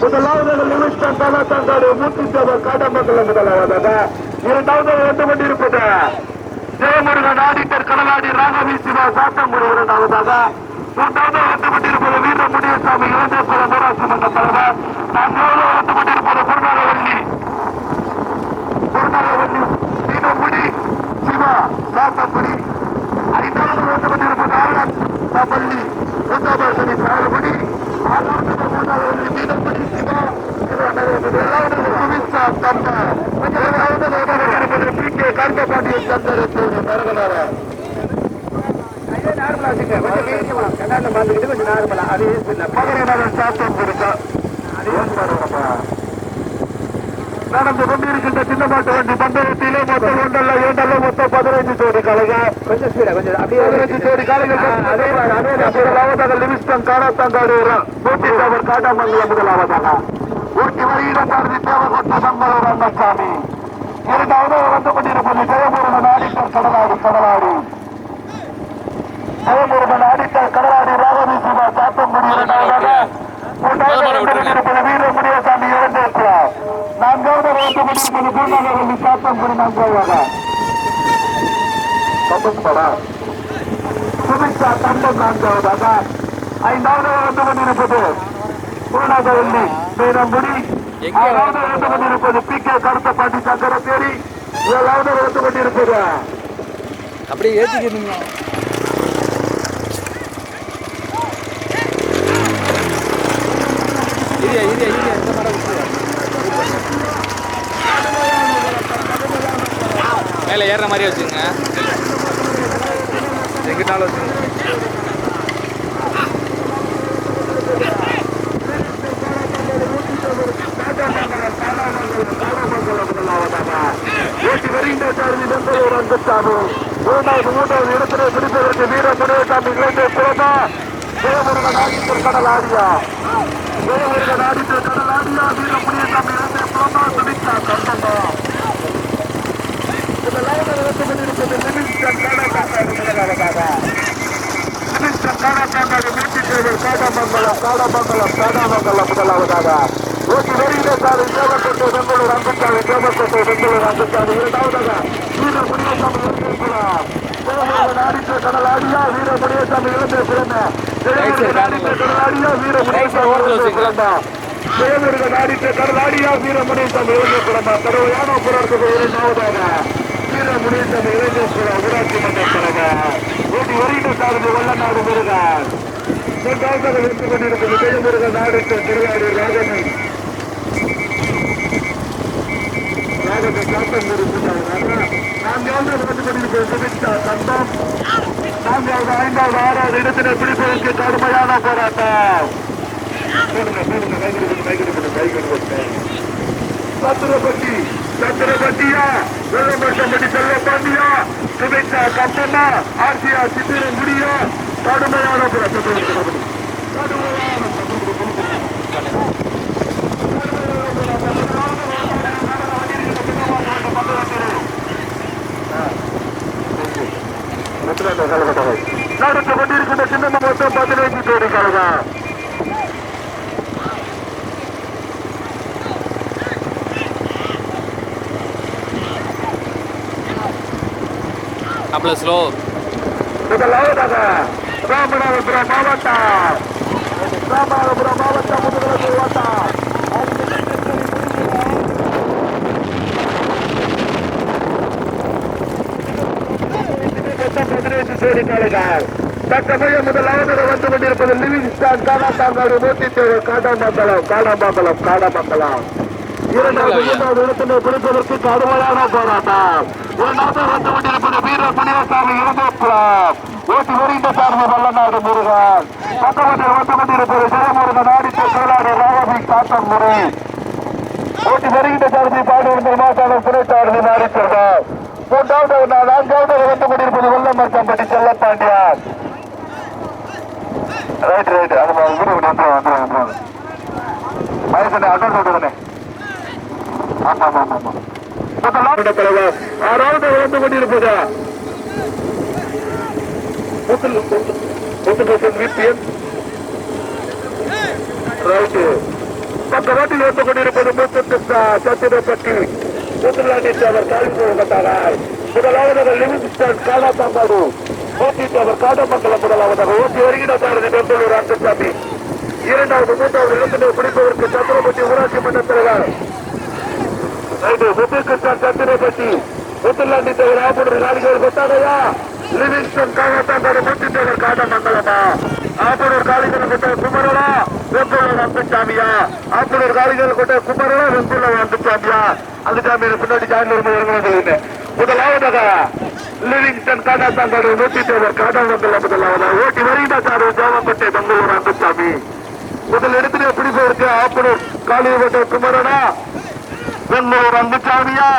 முதலாவது லிவிஸ்டன் தந்தாடு மூர்த்தி சாமர் காட்டமங்கலம் முதலாவதாக இரண்டாவது வந்து கொண்டிருப்பது ஜெயமுருகன் நாடிட்டர் கடலாடி ராகவி ராகவிசிமா சாத்தங்குடி இரண்டாவதாக மூன்றாவது வந்து கொண்டிருப்பது வீர முனியசாமி இளைஞர் ஊராட்சி மன்ற தலைவர் நான்காவது வந்து கொண்டிருப்பது குருநாகவல்லி குருநாகவல்லி வீரமுடி சிவா சாத்தங்குடி ஐந்தாவது வந்து கொண்டிருப்பது ஆனந்த் பள்ளி முத்தாபாசனி சாயல்படி ஆறாவது குருநாகவல்லி வீரமுடி சிவா ஏழாவது சுமித்ரா தம்ப ஏழாவது வந்து கொண்டிருப்பது பி கே கர்மபாண்டிய சந்திரத்து மரகனாரா நடந்து கொண்டிருக்கின்ற சின்ன மாட்டு வண்டி பந்தயத்திலே மொத்தம் ஒன்றல்ல இரண்டல்ல மொத்தம் பதினைந்து ஜோடி காலைகள் கொஞ்சம் ஸ்பீடா கொஞ்சம் அப்படியே பதினைந்து ஜோடி காலைகள் முதலாவதாக லிவிஸ்டன் காராத்தாங்காடு பூட்டி தேவர் காட்டாமங்கலம் முதலாவதாக. ஊட்டி வருகிற பாரதி தேவகொட்ட சம்பளம் ரங்கசாமி. இரண்டாவது வந்து கொண்டிருப்பது ஜெயமுருகன் ஆடிட்டர் கடலாடி கடலாடி. ஜெயமுருகன் ஆடிட்டர் கடலாடி ராகவி சிவா சாத்தங்குடி இரண்டாவதாக. மூன்றாவது வந்து கொண்டிருப்பது வீர முனியசாமி இரண்டேற்கிறார் நான்காவது வந்து கொண்டிருப்பது பூர்ணாகவல்லி சாத்தங்குடி நான்காவதாக கம்பஸ்படா தண்டம் நான்காவதாக ஐந்தாவது வந்து கொண்டிருப்பது பூர்ணாகவல்லி வீரமுடி ஆறாவது வந்து கொண்டிருப்பது பி கே கருத்தப்பாண்டி சங்கரத்தேரி ஏழாவது வந்து கொண்டிருப்பது அப்படியே ஏற்றிக்கிறீங்க இரியா இரியா இரியா இந்த மரம் மேலே ஏறுற மாதிரி வச்சுங்க எங்கிட்டாலும் வச்சுங்க ஓட்டி வருகின்ற சாரதி பெங்களூர் அங்குசாமி மூன்றாவது மூன்றாவது இடத்திலே பிடிப்பதற்கு வீர முருகசாமி இளைஞர் புறமா ஜெயமுருகன் ஆதித்தர் கடல் ஆடியா ஜெயமுருகன் ஆதித்தர் கடல் ஆடியா வீர முருகசாமி இளைஞர் புறமா சுமித்ரா கந்தண்டா முதலாவது இடத்தில் இருப்பது லிவிங்ஸ்டன் காடாக்காடு முதலாவதாக லிவிங்ஸ்டன் காடாக்காடு மூர்த்தி தேவர் காடாமங்கலம் காடாமங்கலம் முதலாவதாக ஓட்டி வருகிற சாலை தேவக்கோட்டை பெங்களூர் அங்குச்சாமி தேவக்கோட்டை பெங்களூர் அங்குச்சாமி இரண்டாவதாக வீர முனியசாமி இளைஞர் ஜெயமுருகன் ஆடித்த கடல் ஆடியா வீர முனியசாமி இளைஞர் பிறந்த ஜெயமுருகன் ஆடித்த கடல் ஆடியா வீர முனியசாமி இளைஞர் பிறந்தா ஜெயமுருகன் ஆடித்த கடல் ஆடியா வீர முனியசாமி இளைஞர் பிறந்தா கடுமையான போராட்டத்துக்கு இரண்டாவதாக வீர முனியசாமி இளைஞர் ஊராட்சி மன்ற தலைவர் ஓட்டி வருகிற சாரதி வல்லநாடு முருகன். மூன்றாவதாக வெற்றி கொண்டிருப்பது ஜெயமுருகன் ஆடித்த திருவாரூர் ராஜன் ராகத்தை காட்டம் இருக்கிறார் நான்காவது வந்து கொண்டிருப்பது சுமித்ரா சந்தம். நான்காவது ஐந்தாவது ஆறாவது இடத்தினை பிடிப்பதற்கு கடுமையான போராட்டம். போடுங்க போடுங்க கைகொடுக்கணும் செல்ல பாண்டியா? ஆசியா சித்திரம் முடியா கடுமையான போராட்டம் கடுமையான நடந்து கொண்டிருக்கின்ற சின்ன மொத்தம் பதினைந்து கோடி கழகம் அப்பல ஸ்லோ முதலாவதாக ராமநாதபுரம் மாவட்டம் ராமநாதபுரம் மாவட்டம் முதலமைச்சர் மாவட்டம் பதினைந்து காலைகள் தற்சமயம் முதலாவதாக வந்து கொண்டிருப்பது லிவிங்ஸ்டான் காடாத்தாங்காடு மூர்த்தி தேவர் காடாமங்கலம் காடாமங்கலம் காடாமங்கலம் இரண்டாவது மூன்றாவது இடத்திலே பிடிப்பதற்கு கடுமையான போராட்டம் இரண்டாவது வந்து கொண்டிருப்பது வீர புனிதசாமி இருந்தோப்புறம் ஓட்டி வருகின்ற சார்ந்த வல்லநாடு முருகன். பக்கத்தில் வந்து கொண்டிருப்பது ஜெயமுருகன் ஆடித்த கோளாறு ராகவி காட்டம் முறை. ஓட்டி வருகின்ற சாரதி பாடு உங்கள் மாசான துணைத்தாரதி மாறிச்சிருந்தார் மூன்றாவது நான்காவது வந்து கொண்டிருப்பது வெள்ளமர்த்தம்பட்டி செல்லப்பாண்டியார். ரைட் ரைட் அது விடு வந்துடும் வந்துடும் வந்துடும் வயசு அட்வான்ஸ் சொல்றதுனே. ஆமா ஆமா ஆமா ஆறாவது வந்து கொண்டிருப்பதா முதல் முதல் விபிஎன் ரைட்டு பக்கவாட்டில் வந்து கொண்டிருப்பது மூத்த சத்திரப்பட்டி முத்துலாண்டி அவர் காலி போகப்பட்டார் முதலாவதாக லிவிங்ஸ்டன் காலாத்தாம்பாடு ஓட்டி அவர் காடமங்கலம் முதலாவதாக ஓட்டி வருகிறார் பெங்களூர் அந்தசாமி இரண்டாவது மூன்றாவது இடத்தினை பிடிப்பதற்கு சத்திரப்பட்டி ஊராட்சி மன்ற தலைவர். ரைட்டு முத்துகிருஷ்ணன் சத்திரப்பட்டி முத்துலாண்டி தவிர ஆப்பூர் காலிகள் கொட்டாதையா லிவிங்ஸ்டன் காலாத்தாம்பாடு மூட்டி தவர் காடமங்கலமா ஆப்பூர் கொட்ட குமரனா வெம்பலூர் அம்பசாமியா ஆப்பூர் காலிகள் கொட்ட குமரனா வெம்பலூர் அம்பசாமியா அந்த பின்னாடி ஜாயின் வரும்போது முதலாவதாக லிவிங்ஸ்டன் காடாத்தாங்காடு நூத்தி தேவர் காடாமங்கலம் முதலாவதாக ஓட்டி வருகிறார் ஜோமப்பட்டை பெங்களூர் அம்பசாமி முதல் இடத்திலே பிடிப்பதற்கு ஆப்பூர் காளியப்பட்ட குமரனா பெங்களூர் அம்பசாமியா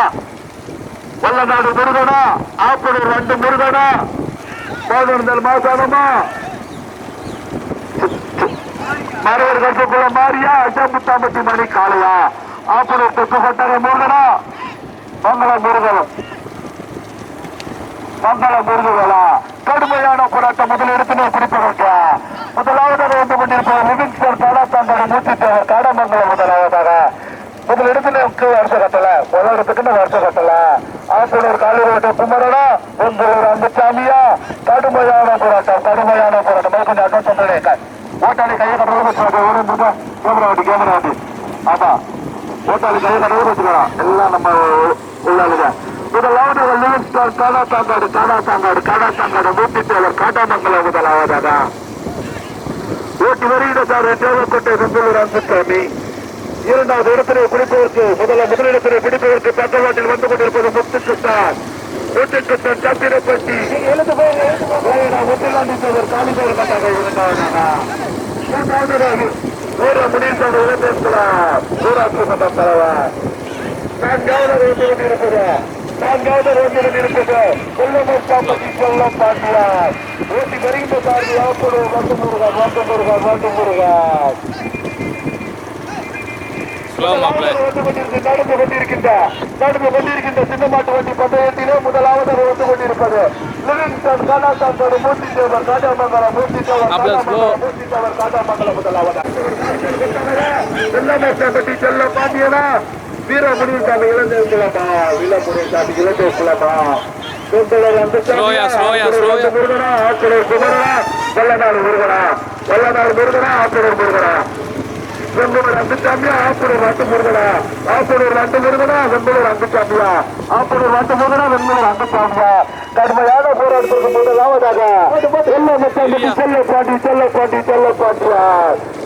வல்லநாடு முருகனா ஆப்பனூர் ரெண்டு முருகனா. பதினொன்றல் மாசானமா? மறைவர் கட்டுக்குள்ள மாறியா அஜாமுத்தாம்பட்டி மணி காளையா? ஆப்பனூர் தெற்கு கொட்டர முருகனா? மங்கள முருகன். மங்கள முருகனா? கடுமையான போராட்டம் முதல் இடத்திலே பிடிப்பதற்கு முதலாவதாக வந்து கொண்டிருப்பவர் லிவிங்ஸ்டன் காடாத்தாண்டோட நூத்தி காடமங்கலம் முதலாவதாக. முதல் இடத்துல வருஷ கட்டல முதல் இடத்துக்கு வருஷ கட்டல ஆசனூர் காலூர் குமரனா உங்களூர் அம்புச்சாமியா கடுமையான போராட்டம் கடுமையான போராட்டம். கொஞ்சம் அட்வான்ஸ் பண்றேன் ஓட்டாளி கையை கட்டுறது வச்சுக்கலாம் கேமரா வண்டி கேமரா வண்டி ஆமா. ஓட்டாளி கையை கட்டுறது வச்சுக்கலாம் எல்லாம் நம்ம உள்ளாளுங்க. முதலாவது லிவிங்ஸ்டன் காடா தாங்காடு காடா தாங்காடு காடா தாங்காடு. நூத்தி தேவர் காட்டாமங்கலம் முதலாவதாக ஓட்டி வருகிற சார் தேவக்கோட்டை பெங்களூர் அன்புசாமி இரண்டாவது இடத்திலே பிடிப்பதற்கு முதல்ல முதலிடத்திலே பிடிப்பதற்கு பக்கவாட்டில் வந்து கொண்டிருப்பது முத்துக்கிருஷ்ணன் முத்துக்கிருஷ்ணன் சத்திரப்பட்டி. எழுந்து போய் முத்துலாண்டி தேவர் காலிபோர் கட்டாக இருந்தாங்க ஊர முடிந்த இளைஞர்களாம் ஊராட்சி மன்ற தலைவர். நான்காவது ரோட்டில் கொண்டிருப்பது நான்காவது ரோட்டில் இருப்பது. கொல்லமர் சாம்பதி செல்லம் பாண்டியார். ஓட்டி வருகின்ற சார்பு ஆப்படு வந்து முருகன் வந்து முருகன் வந்து முருகன் ஸ்லோ மாப்பிள்ள வந்து கொண்டிருக்க- நடந்து கொண்டிருக்கின்ற நடந்து கொண்டிருக்கின்ற சின்ன மாட்டு வண்டி பந்தயத்திலே முதலாவது வந்து கொண்டிருப்பது. லிவிங்ஸ்டன் காலாசாந்தோடு மூர்த்தி தேவர் காட்டாமங்கலம் மூர்த்தி தேவர் மூர்த்தி தேவர் காட்டாமங்கலம் முதலாவது வெள்ளமேட்டப்பட்டி செல்ல பாண்டியனா? வீரமுடி சாமி இளந்தேவங்களா வீரமுடி சாமி இளந்தேவங்களா Slow-யா, slow-யா, slow-யா. முருகனா? ஆக்குடர் குமரனா? வெள்ளநாடு முருகனா? வெள்ளநாடு முருகனா? ஆக்குடர் முருகனா? வெம்பலூர் அங்குச்சாமியா ஆப்பூர் வட்டு முருகனா. ஆப்பூர் வட்டு முருகனா வெம்பலூர் அங்குச்சாமியா ஆப்பூர் வட்டு முருகனா வெம்பலூர் அங்குச்சாமியா கடுமையான போராட்டத்திற்கு முதலாவதாக செல்ல மச்சாண்டி செல்ல பாண்டி செல்ல பாண்டி செல்ல பாண்டியா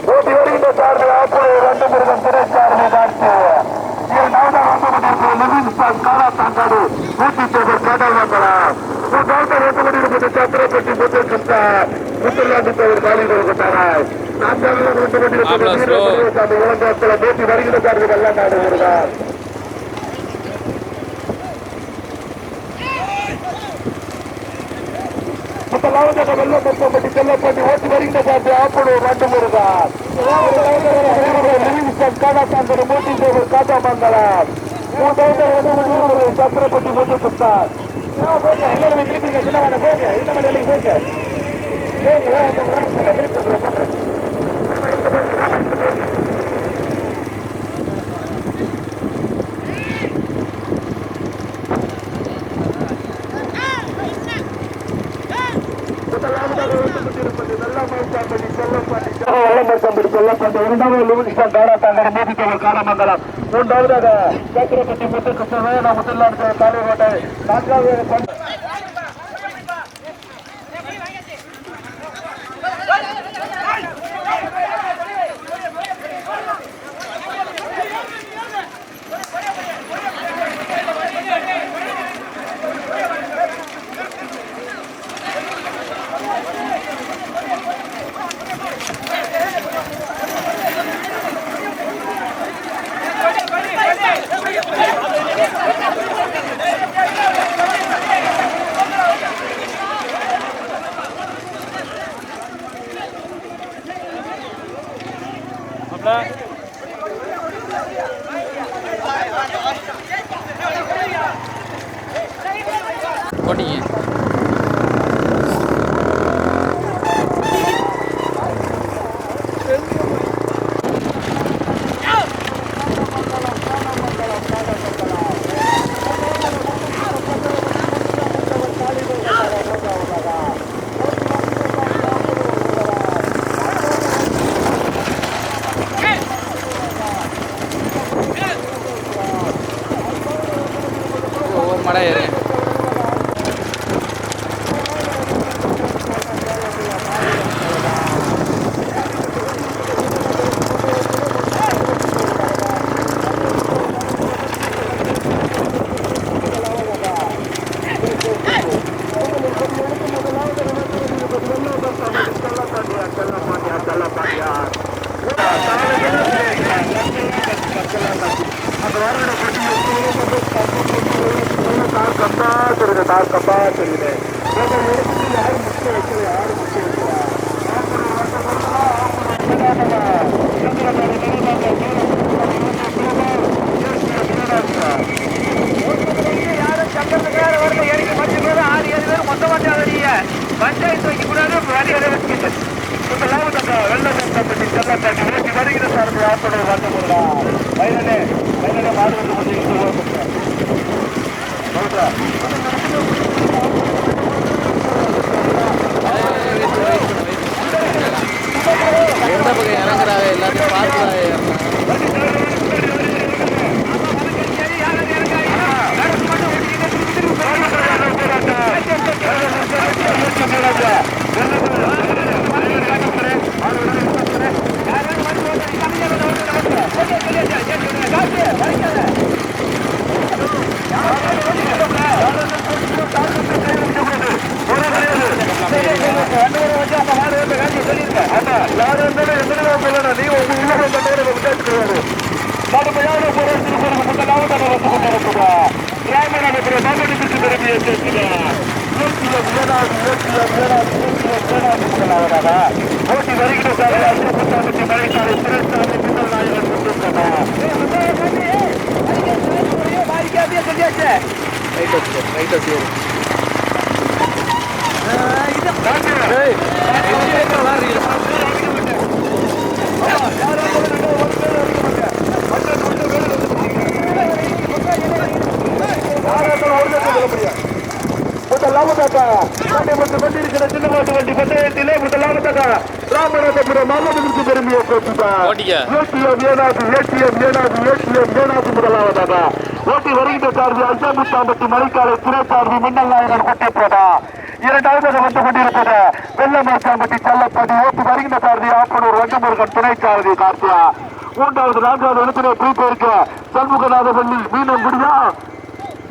ஓட்டி வருகின்ற சார்பில் ஆப்பூர் வட்டு முருகன் துணை சார்பை காட்சி இரண்டாவதாக வந்து கொண்டிருக்கிற கடல் மங்கலம் மூன்றாவது வந்து கொண்டிருப்பது சத்திரப்பட்டி முத்துகிருஷ்ணா முத்துலாண்டி தேவர் காலி கொடுக்கிறார் நான்காவது வந்து கொண்டிருப்பது மாப்பிள்ளை, slow. வீரமுருகன் இளங்கோத்தில் போட்டி வருகிற சார்பு வெள்ளம் நாடு வருகிறார் முதலாவதாக வெள்ளம் பட்டி செல்லப்பட்டி ஓட்டி வருகிற சார்பு ஆப்பனூர் ரெண்டு முருகார் லிவிங்ஸ்டன் காடாத்தாங்கர் மூட்டி தேவர் காட்டாமங்கலம் மூன்றாவது வந்து கொண்டிருப்பது சத்திரப்பட்டி முத்துகிருஷ்ணார் சின்ன போங்க இந்த மாதிரி போங்க வெள்ளம்பட்டி கொல்லப்பட்ட இரண்டாவது லிவிங்ஸ்டன் காடாத்தாங்கர் மூட்டி தேவர் காடாமங்கலம் மூன்றாவதாக சத்திரப்பட்டி முத்துகிருஷ்ணன் முத்துலாண்டு தலைவர்கள் நான்காவது வருகிற சார் ஆப்போட வந்து வயலே வயலே மாடு வந்து கொஞ்சம் எந்த பக்கம் இறங்குறாங்க எல்லாத்தையும் பார்த்துதான் ஏறணும் கடுமையான போராட்டத்திற்கு முதலாவதாக வந்து கொண்டிருக்கிறார் ராமநாதபுர மாவட்டத்திற்கு பெருமையை சேர்க்கிறார் இயக்கியம் ஏனாது இயக்கியம் வருகிற சாலை அசுரப்பட்டாமட்டி மலைக்காலை சிறைச்சாலை முதலாவதாக கண்டிப்பட்டு கொண்டிருக்கிற சின்னமாட்டு வண்டி பந்தயத்திலே முதலாவதாக ராமநாதபுரம் மாவட்டத்திற்கு பெருமையை ஓட்டிக்க. ஏடிஎம் ஏனாது ஏடிஎம் ஏனாது ஏடிஎம் ஏனாது முதலாவதாக. ஓட்டி வருகின்ற சார்பு அஞ்சாமுத்தாம்பட்டி மலைக்காலை துணை சார்பு மின்னல் நாயகர் கொட்டிப்பதா இரண்டாவதாக வந்து கொண்டிருப்பது வெள்ளமாச்சாம்பட்டி செல்லப்படி ஓட்டி வருகின்ற சாரதி ஆப்பனூர் வண்டமுருகன் துணை சாரதி கார்த்தியா மூன்றாவது நான்காவது இடத்திலே ப்ரீபேருக்கு சண்முகநாதபள்ளி மீனம் முடியா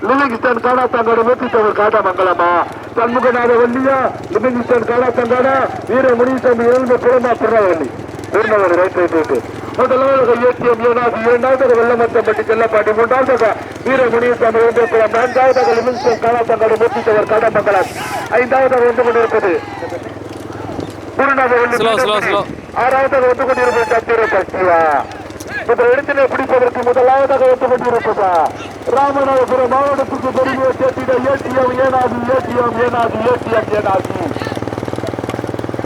லிவிங்ஸ்டன் காடா தங்காடு மூர்த்தித்தவர் காடா மங்கலமா சண்முகநாத வள்ளியா லிவிங்ஸ்டன் காடா தங்காடா வீர முனிசாமி எழுந்த புறமா Thirunavalli Thirunavalli right right right முதலாவது ஏடிஎம் ஏனாது இரண்டாவது வெள்ளமத்தம்பட்டி செல்லப்பாட்டி மூன்றாவது வீர முனிசாமி எழுந்த புறம் நான்காவது லிவிங்ஸ்டன் காடா தங்காடு மூர்த்தித்தவர் காடா மங்கலம் ஐந்தாவது வந்து கொண்டிருப்பது slow. ஆறாவதாக வந்து கொண்டிருப்பது சத்திர சக்தியா முதல் இடத்திலே பிடிப்பதற்கு முதலாவதாக கொண்டிருப்பதா ராமநாதபுரம் மாவட்டத்துக்கு பெருமையை சேர்த்திட ஏடிஎம் ஏனாது ஏடிஎம் ஏனாது ஏடிஎம் ஏனாது.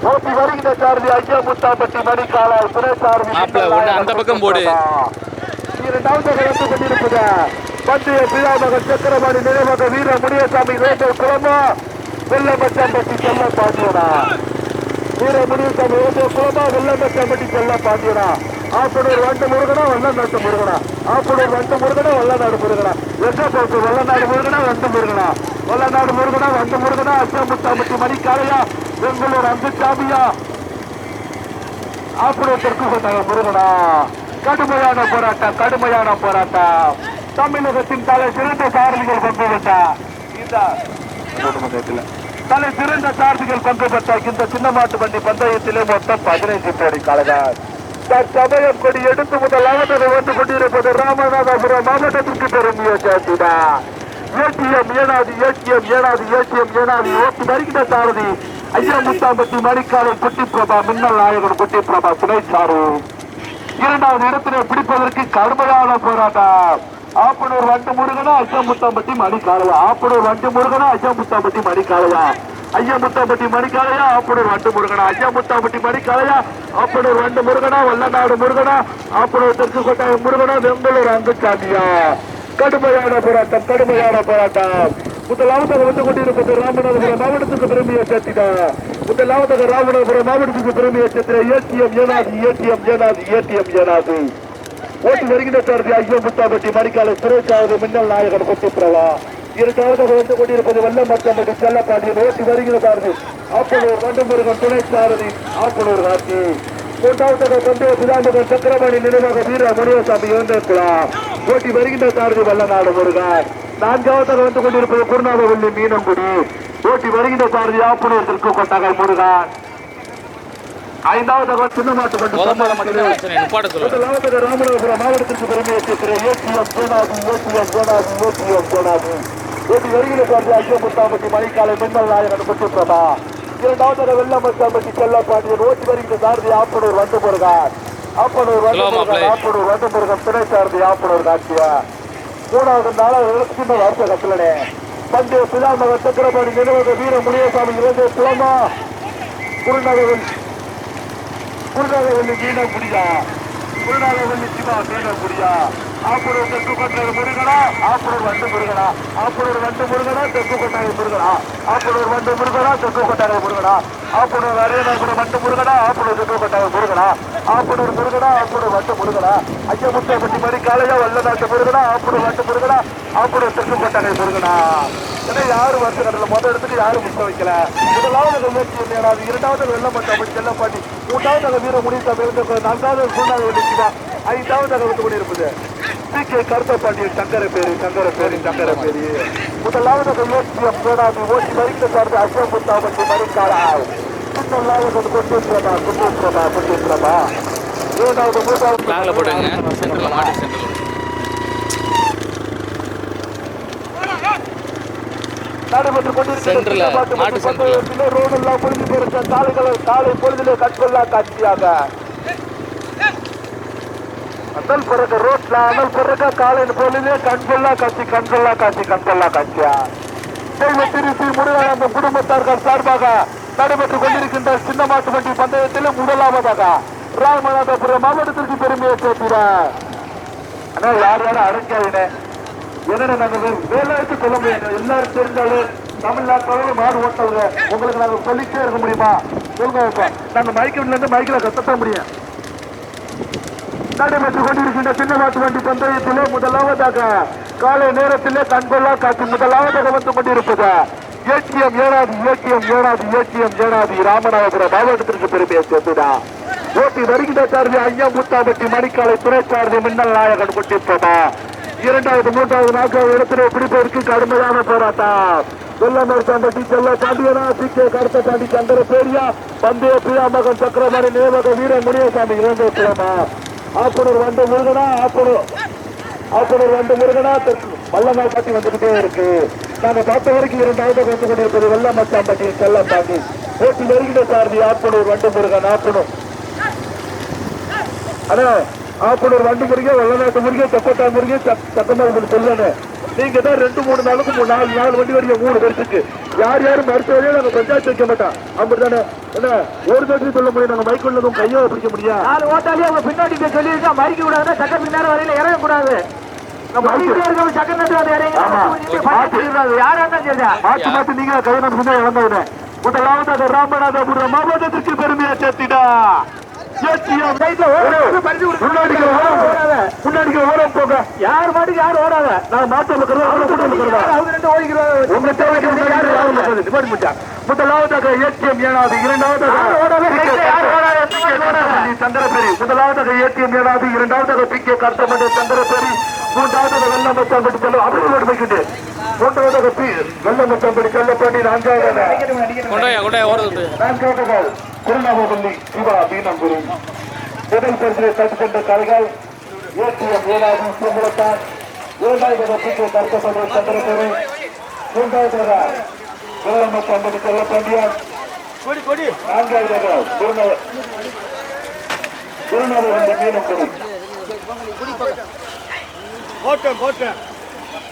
ஓட்டி வருகிற சாரதி ஐயா முத்தாம்பட்டி மணிக்காலால் துணை சாரதி அந்த பக்கம் போடு. இரண்டாவதாக கொண்டிருப்பது பந்தய பிதாமகன் சக்கரபாணி நினைவக வீர முனியசாமி வேட்டல் குளமா வெள்ளமச்சாம்பட்டி செல்ல பாண்டியனா வீர முனியசாமி வேட்டல் குளமா வெள்ளமச்சாம்பட்டி செல்ல பாண்டியனா ஆப்பனூர் வண்டு முருகனா வல்லநாட்டு முருகனா. ஆப்பனூர் வண்டு முருகனா வல்லநாடு முருகனா. வெள்ளப்போக்கு வல்லநாடு முருகனா வண்டு முருகனா. வல்லநாடு முருகனா வண்டு முருகனா அச்சாமுத்தாம்பட்டி மணிக்காலையா பெங்களூர் அங்குச்சாமியா ஆப்பனூர் தெற்கு கொண்டாங்க முருகனா. கடுமையான போராட்டம் கடுமையான போராட்டம். தமிழகத்தின் தலை சிறந்த சாரதிகள் பங்கு பெற்ற இந்த தலை சிறந்த சாரதிகள் பங்கு பெற்ற இந்த சின்ன மாட்டு வண்டி பந்தயத்திலே மொத்தம் பதினைந்து கோடி காலங்கள். தற்சமயம் கொடி எடுத்து முதலாவது வந்து கொண்டிருப்பது ராமநாதபுரம் மாவட்டத்திற்கு பெருமையை சேர்த்துடா ஏடிஎம் ஏனாது ஏடிஎம் ஏனாது ஏடிஎம் ஏனாது ஓட்டி வருகிற சாரதி ஐயா முத்தாம்பட்டி மணிக்காலை குட்டி பிரபா மின்னல் நாயகன் குட்டி பிரபா துணை சாரு. இரண்டாவது இடத்திலே பிடிப்பதற்கு கடுமையான போராட்டம். ஆப்பனூர் வண்டு முருகனா ஐயமுத்தாம்பட்டி மணிக்காளையா ஆப்பனூர் வண்டு முருகனா ஐயமுத்தாம்பட்டி மணிக்காளையா ஐயமுத்தாம்பட்டி மணிக்காளையா ஆப்பனூர் வண்டு முருகனா. ஐயமுத்தாம்பட்டி மணிக்காளையா ஆப்பனூர் வண்டு முருகனா வல்லநாடு முருகனா ஆப்பனூர் தெற்கு கொட்டாயம் முருகனா வெம்பலூர் அங்குச்சாமியா. கடுமையான போராட்டம் கடுமையான போராட்டம். முதலாவதாக வந்து கொண்டிருப்பது ராமநாதபுரம் மாவட்டத்துக்கு பெருமையை சேர்த்தினா. முதலாவதாக ராமநாதபுரம் மாவட்டத்துக்கு பெருமையை சேர்த்தின ஏடிஎம் ஏனாது ஏடிஎம் ஏனாது ஏடிஎம் ஏனாது. ஓட்டு வருகின்ற சாரதி ஐயோ முத்தாபட்டி மணிக்காலை சிறைச்சாவது மின்னல் நாயகன் கொட்டிப்பிரவா இரண்டாவதாக வந்து கொண்டிருப்பது வெள்ளமத்தம்பட்டி செல்லப்பாண்டியன் ஓட்டி வருகிற சாரதி ஆப்பனூர் வண்டமுருகன் துணை சாரதி ஆப்பனூர் காட்சி மூன்றாவதாக தந்தைய பிதாமகன் சக்கரபாணி நினைவாக வீர முனியசாமி இருந்திருக்கலாம் ஓட்டி வருகின்ற சாரதி வல்லநாடு முருகன் நான்காவதாக வந்து கொண்டிருப்பது குருநாகவல்லி மீனங்குடி. ஓட்டி வருகின்ற சாரதி ஆப்பனூர் தெற்கு கொட்டகை முருகன் முதலாவதாக ராமநாதபுரம் மாவட்டத்திற்கு பெருமையை சேர்க்கிற ஏசிஎம் கோனாதி ஏசிஎம் கோனாதி ஏசிஎம் கோனாதி ஓட்டி வருகிற சார்ஜி ஐயமுத்தாம்பட்டி மணிக்காலை மின்னல் நாயகன் குற்றப்பிரபா இரண்டாவதாக வெள்ளமத்தாம்பட்டி செல்லப்பாண்டியன் ஓட்டி வருகிற சாரதி ஆப்பனூர் வந்து முருகான் ஆப்பனூர் வந்து. ஆப்பனூர் வந்து முருகன் துணை சாரதி ஆப்பனூர் காட்சியா. மூணாவது நாளாக சின்ன வருஷ கட்டளனே பண்டைய பிதாமகன் சக்கரபாணி நினைவக வீர முனியசாமி இறந்த குளமா குருநகரில் குருநாகவல்லி மீன குடியா குருநாகவல்லி சிவா மீன குடியா ஆப்பூர் தெற்கு கொட்டாய் முருகனா ஆப்பூர் வண்டு முருகனா ஆப்பூர் வண்டு முருகனா தெற்கு கொட்டாய் முருகனா ஆப்பூர் வண்டு முருகனா தெற்கு கொட்டாய் முருகனா ஆப்பூர் கூட வண்டு முருகனா ஆப்பூர் தெற்கு கொட்டாய் முருகனா ஆப்பூர் முருகனா ஆப்பூர் வண்டு முருகனா ஐயமுத்தாப்பட்டி மணி காலையா வல்லநாட்டு முருகனா ஆப்பூர் வண்டு முருகனா ஆப்பூர் தெற்கு கொட்டாய் முருகனா ஏன்னா யாரும் வருஷ கடல மொதல் இடத்துக்கு யாரும் முத்த வைக்கல முதலாவது முயற்சி இல்லையா இரண்டாவது வெள்ளப்பட்ட செல்லப்பாட்டி மூன்றாவது வீர முடிவு நான்காவது மூன்றாவது வெள்ளிக்குவா ஐந்தாவது வந்து கொண்டிருப்பது பி கே கருத்தப்பாண்டியன் சங்கர பேரு சங்கர பேரு சங்கர பேரு. முதலாவது முயற்சியம் போடாது ஓட்டி வரிக்க சார்ந்த அசோக் முத்தாபட்டி மறுக்காரா முதலாவது குற்றப்பிரபா குற்றப்பிரபா குற்றப்பிரபா இரண்டாவது மூன்றாவது பேக்கில் போட்டுங்க சென்டரில் மாட்டு சென்டரில் நடைபெற்றுக் கொண்டிருக்கிற சென்டர்ல, சின்னப்பாட்டு மாட்டு மற்றும் சென்டர்ல. பந்தயத்திலே ரோடெல்லாம் பொழுது சாலைகளை காலை பொழுதிலே கண்கொள்ளா காட்சியாக. அனல் பிறகு ரோட்ல அனல் பிறகு காலையின் பொழுதிலே கண்கொள்ளா காட்சி கண்கொள்ளா காட்சி கண்கொள்ளா காட்சியா? தெய்வ திருச்சி முருகானந்தம் குடும்பத்தார்கள் சார்பாக நடைபெற்றுக் கொண்டிருக்கின்ற சின்ன மாட்டு வண்டி பந்தயத்தில் முதலாவதாக ராமநாதபுரம் மாவட்டத்திற்கு பெருமையை சேர்க்கிறார் ஆனா யார் யாரும் அடைஞ்சாயினே என்னென்ன நாங்கள் வே- வேலைக்கு சொல்ல முடியாது எல்லாரும் தெரிஞ்சாலும் தமிழ்நாட்டில் மாடு ஓட்டவங்க உங்களுக்கு நாங்கள் சொல்லிட்டே இருக்க முடியுமா? சொல்லுங்க நாங்கள் நாங்க மைக்கில் இருந்து மைக்கில் கத்தத்த முடியும். நடைபெற்றுக் கொண்டிருக்கின்ற சின்னவாட்டு வண்டி பந்தயத்திலே முதலாவதாக காலை நேரத்திலே கண்கொள்ளா காட்சி முதலாவதாக வந்து கொண்டிருப்பது ATM Enathi ATM Enathi ATM Enathi Ramanathapuram மாவட்டத்திற்கு பெருமையை சேர்த்துடா. ஓட்டி வருகின்ற சாரதி ஐயா முத்தாம்பட்டி மணிக்காலை துறை சாரதி மின்னல் நாயகன் கொண்டிருப்பதா? இரண்டாவது மூன்றாவது நான்காவது இடத்திலே பிடிப்பதற்கு கடுமையான போராட்டம். வெள்ளமர் சாம்பட்டி செல்ல பாண்டியனா சி. கே. கருத்த தாண்டி சந்திர பேரியா பந்தய பிரியா மகன் சக்கரமணி நேமக வீர முனியசாமி இறந்த கிழமா ஆப்பனூர் வந்து முருகனா ஆப்பனூர் ஆப்பனூர் வந்து முருகனா தெற்கு வல்லநாள் பாட்டி வந்துகிட்டே இருக்கு. நாங்க பார்த்த வரைக்கும் இரண்டாவது வந்து கொண்டிருப்பது வெள்ளமச்சாம்பட்டி செல்லப்பாட்டி போட்டி வருகின்ற சாரதி ஆப்பனூர் வண்டு முருகன் ஆப்பனூர் அண்ணா ஆப்பனூர் வண்டு முருகே வெள்ளநாட்டு முருகே செப்பட்டா முருகே சத்தமா உங்களுக்கு சொல்லணும் நீங்க தான் ரெண்டு மூணு நாளுக்கு நாலு நாலு வண்டி வரைக்கும் மூணு பேருக்கு யார் யாரும் மருத்துவரையும் நாங்க பஞ்சாயத்து வைக்க மாட்டோம். அப்படித்தானே? ஒரு பேருக்கு சொல்ல முடியும் நாங்க மைக் உள்ளதும் கையோ பிடிக்க முடியும் நாலு ஓட்டாலே அவங்க பின்னாடி போய் சொல்லியிருக்கா? மறிக்க கூடாதுன்னா சக்கர பின்னாடி வரையில இறங்க கூடாது இருக்க மாவட்டத்திற்கு பெருமையை சேர்த்திடா யார் மாட்டுக்கு யாரும் ஓடாத? நான் பண்ணிட்டா. முதலாவதாக ஏடிஎம் ஏனாது இரண்டாவதாக சந்திரபேரி முதலாவதாக ஏடிஎம் ஏனாது இரண்டாவதாக பி கே கருத்தமணி சந்திரபேரி மூன்றாவதாக வெள்ளமத்தாம்பட்டி செல்ல அப்படி ஓடி வைக்கிட்டு மூன்றாவதாக பி வெள்ளமத்தாம்பட்டி செல்லப்பாண்டி நான்காவதாக நான்காவதாக குருநாகப்பள்ளி சிவா மீனங்குரு முதல் பரிசிலை தட்டுக்கொண்ட கால்கள் ஏடிஎம் ஏனாது சிவகுலத்தான் இரண்டாவதாக பி கே கருத்தமணி சந்திரபேரி மூன்றாவதாக வெள்ளமத்தாம்பட்டி செல்லப்பாண்டியான். குருநாத குருநாதபள்ளி மீனங்குரு போட்டேன் போட்டேன்.